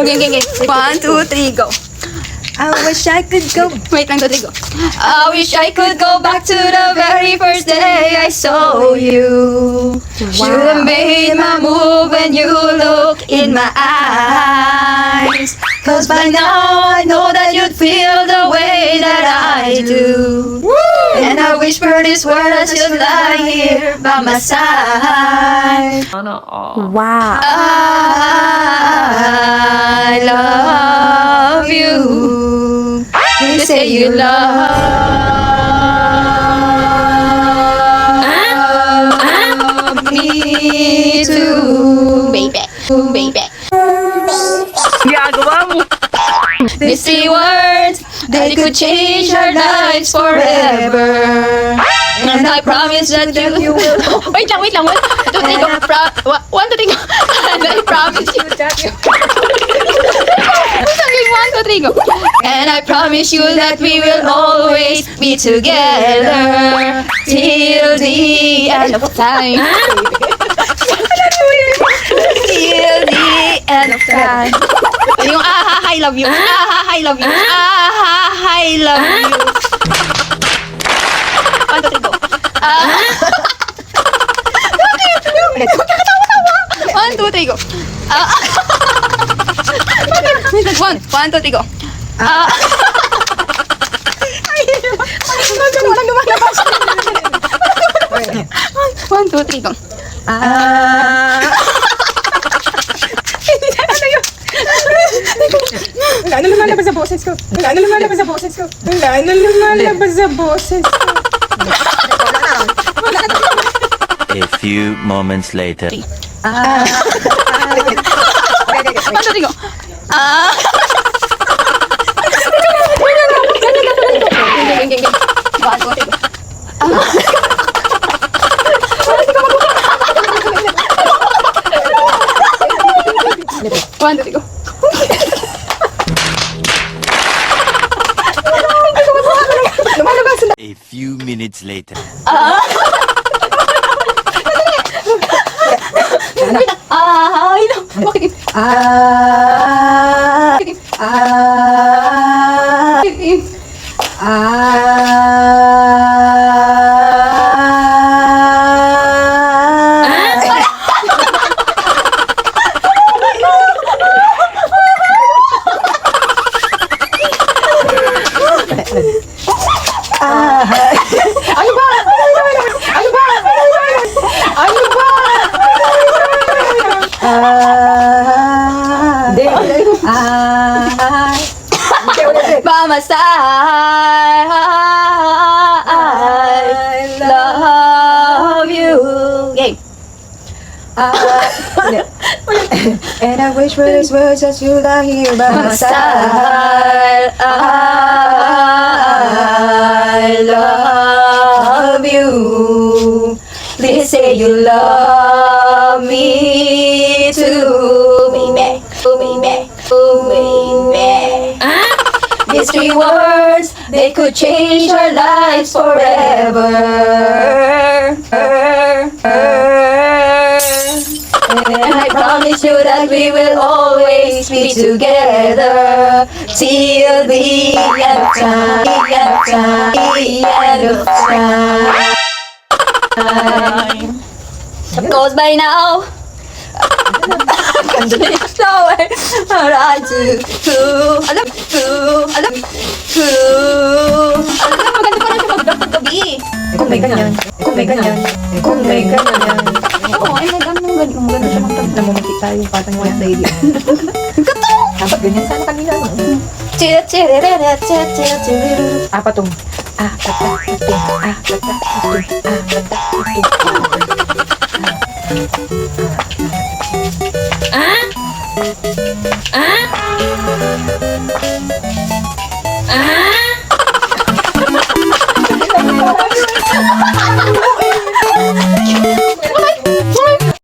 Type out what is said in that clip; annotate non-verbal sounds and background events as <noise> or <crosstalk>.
Okay, okay, okay. One, two, three, go. I wish I could go. Wait lang, go, three, go. I wish I could go back to the very first day I saw you. Should have made my move when you look in my eyes. Cause by now I know that you'd feel the way that I do. And I wish for this world I should lie here by my side. Wow. I love you. You say you love me too, baby, baby. These three words, they could change our lives forever. And I promise that you, will. <laughs> Oh, wait lang, wait lang. One, two, three, go. Pro- wa- one, two, three, go. <laughs> And I promise you that you. <laughs> Sabi, one, two, three, go. And I promise you that we will always be together till the end of time. Of time. <laughs> Yung ah, I love you. Ah, I love you. Ah, I love you. <laughs> <laughs> One, two, three, go. Ah. One, two, three, go. Ah. One, one, two, three, go. Ah. One, two, three, go. Ah. Wala na lumalabas sa boses ko. Wala na lumalabas sa boses ko. Wala na lumalabas sa boses ko. A few moments later. Ah. One, two, three, go. Ah. One, two, three, go. Minutes later. Ah, ay, no. Ah. Ah. Ah. Ano ba? Ano ba? Ano ba? <laughs> My side, I love you. Game. Ah. <laughs> And I wish for these words that you lie here by my side. I love you. Please say you love These three words, they could change our lives forever. And I promise you that we will always be together till the end of time, end of time, end of time. Because by now, I love you, I love you. Alam maganda pa lang siya mag-vlog paggabi. Kung may ganyan. Kung may ganyan. Kung may ganyan. Oo, ay maganda, maganda, maganda siya mag-vlog. Namumuti tayo patang white lady. Dapat ganyan sana kanina. no? Tira, tira, tira, tira, tira, tira. Apat tong. Apat na ito. Apat na ito. Apat na ito. Ah! 啊？啊？